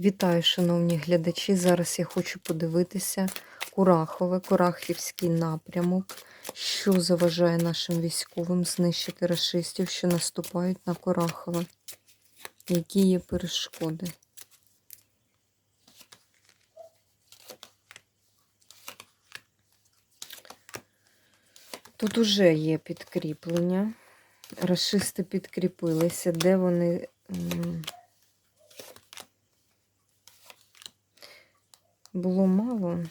Вітаю, шановні глядачі. Зараз я хочу подивитися Курахове, Курахівський напрямок, що заважає нашим військовим знищити рашистів, що наступають на Курахове. Які є перешкоди? Тут уже є підкріплення. Рашисти підкріпилися. Де вони? Було мало.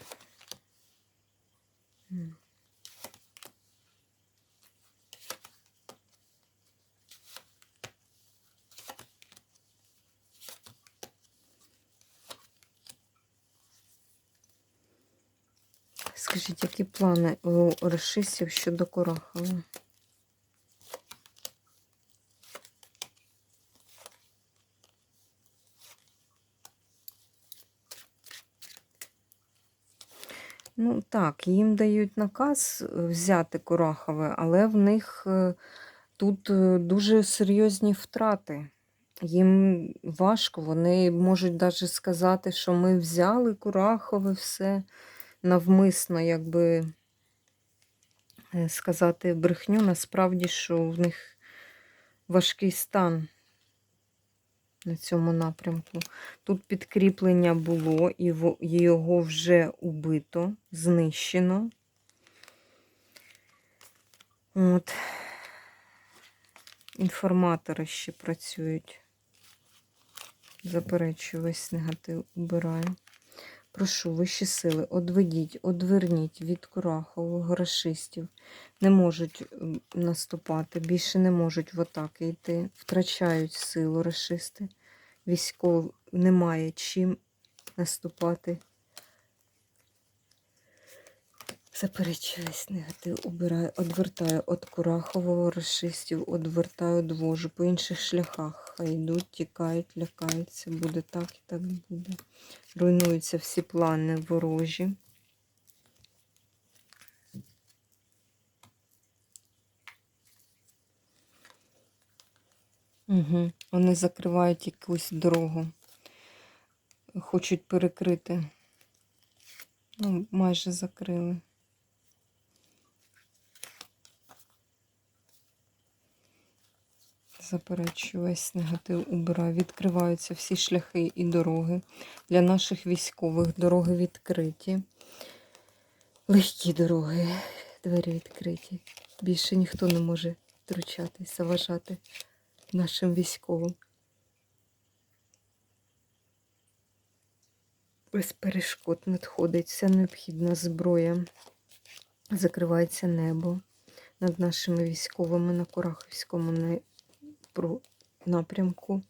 Скажіть, які плани у рашистів щодо Корахова? Ну так, їм дають наказ е, взяти Курахове, але в них е, тут е, дуже серйозні втрати. Їм важко, вони можуть навіть сказати, що ми взяли Курахове все навмисно, якби сказати брехню, насправді, що в них важкий стан на цьому напрямку. Тут підкріплення було, і його вже убито, знищено. От. Інформатори ще працюють. Заперечую весь негатив, убираю. Прошу, вищі сили, одведіть, одверніть від курахових грошистів. Не можуть наступати, більше не можуть в атаки йти. Втрачають силу рашисти. Військов немає чим наступати. Заперечую весь негатив, убираю, одвертаю від Курахового рашистів, одвертаю, одвожу по інших шляхах. Хай йдуть, тікають, лякаються. Буде так і так буде. Руйнуються всі плани ворожі. Угу. Вони закривають якусь дорогу. Хочуть перекрити. Ну, майже закрили. Заперечую весь негатив убираю. Відкриваються всі шляхи і дороги. Для наших військових дороги відкриті. Легкі дороги, двері відкриті. Більше ніхто не може втручатись, заважати нашим військовим. Без перешкод надходить вся необхідна зброя. Закривається небо над нашими військовими на Курахівському напрямку.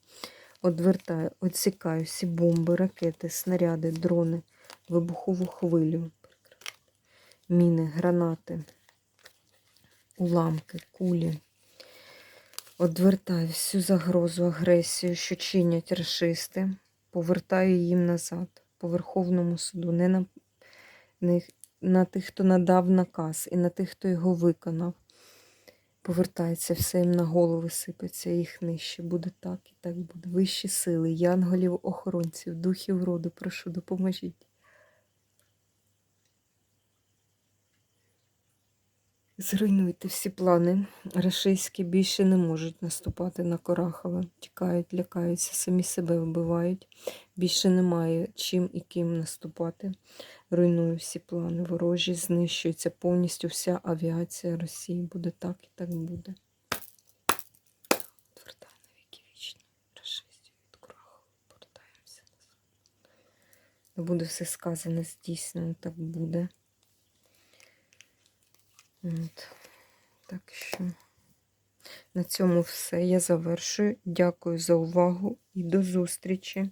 Одвертаю, відсікаю всі бомби, ракети, снаряди, дрони, вибухову хвилю, міни, гранати, уламки, кулі. Одвертаю всю загрозу, агресію, що чинять рашисти, повертаю їм назад по Верховному суду, не на, не на тих, хто надав наказ, і на тих, хто його виконав. Повертається все їм на голови сипеться, їх нижче. Буде так і так буде. Вищі сили, янголів, охоронців, духів роду, прошу, допоможіть. Зруйнуйте всі плани. Рашистські більше не можуть наступати на Корахове. Тікають, лякаються, самі себе вбивають. Більше немає чим і ким наступати. Руйную всі плани ворожі, знищується повністю вся авіація Росії. Буде так і так буде. Відвертаю на віки вічно. Рашистів від Корахова. Повертаємося назад. Буде все сказане, здійснено, так буде. От. Так що на цьому все. Я завершую. Дякую за увагу і до зустрічі!